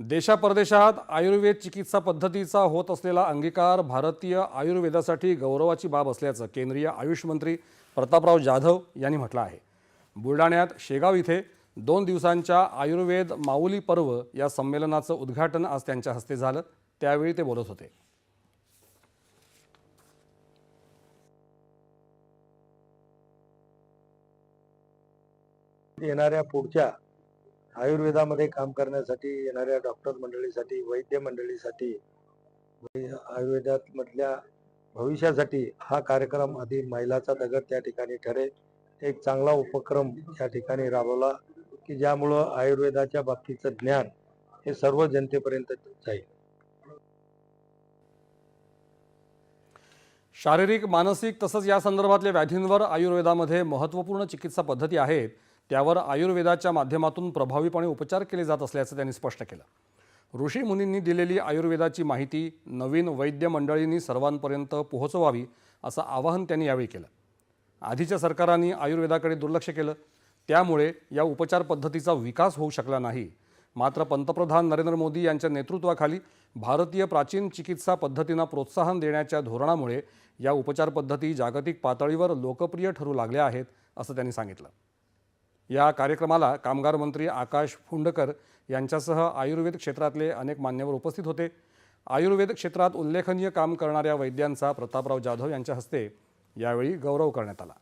देशापरदेशात आयुर्वेद चिकित्सा पद्धतीचा होत असलेला अंगीकार भारतीय आयुर्वेदासाठी गौरवाची बाब असल्याचं केंद्रीय आयुष मंत्री प्रतापराव जाधव यांनी म्हटलं आहे. बुलढाण्यात शेगाव इथे दोन दिवसांच्या आयुर्वेद माऊली पर्व या संमेलनाचं उद्घाटन आज त्यांच्या हस्ते झालं. त्यावेळी ते बोलत होते. येणाऱ्या पुढच्या आयुर्वेदामध्ये काम करण्यासाठी येणाऱ्या डॉक्टर मंडळीसाठी वैद्य मंडळीसाठी आयुर्वेदामधल्या भविष्यासाठी हा कार्यक्रम आधी मैलाचा दगड त्या ठिकाणी ठरेल. एक चांगला उपक्रम या ठिकाणी राबवला की ज्यामुळं आयुर्वेदाच्या बाबतीचं ज्ञान हे सर्व जनतेपर्यंत जाईल. शारीरिक मानसिक तसंच या संदर्भातल्या व्याधींवर आयुर्वेदामध्ये महत्त्वपूर्ण चिकित्सा पद्धती आहेत. त्यावर आयुर्वेदाच्या माध्यमातून प्रभावीपणे उपचार केले जात असल्याचं त्यांनी स्पष्ट केलं. ऋषी मुनींनी दिलेली आयुर्वेदाची माहिती नवीन वैद्य मंडळींनी सर्वांपर्यंत पोहोचवावी असं आवाहन त्यांनी यावेळी केलं. आधीच्या सरकारांनी आयुर्वेदाकडे दुर्लक्ष केलं. त्यामुळे या उपचार पद्धतीचा विकास होऊ शकला नाही. मात्र पंतप्रधान नरेंद्र मोदी यांच्या नेतृत्वाखाली भारतीय प्राचीन चिकित्सा पद्धतींना प्रोत्साहन देण्याच्या धोरणामुळे या उपचार पद्धती जागतिक पातळीवर लोकप्रिय ठरू लागल्या आहेत असं त्यांनी सांगितलं. या कार्यक्रमाला कामगार मंत्री आकाश फुंडकर यांच्यासह आयुर्वेद क्षेत्रातले अनेक मान्यवर उपस्थित होते. आयुर्वेद क्षेत्रात उल्लेखनीय काम करणाऱ्या वैद्यांचा प्रतापराव जाधव यांच्या हस्ते यावेळी गौरव करण्यात आला.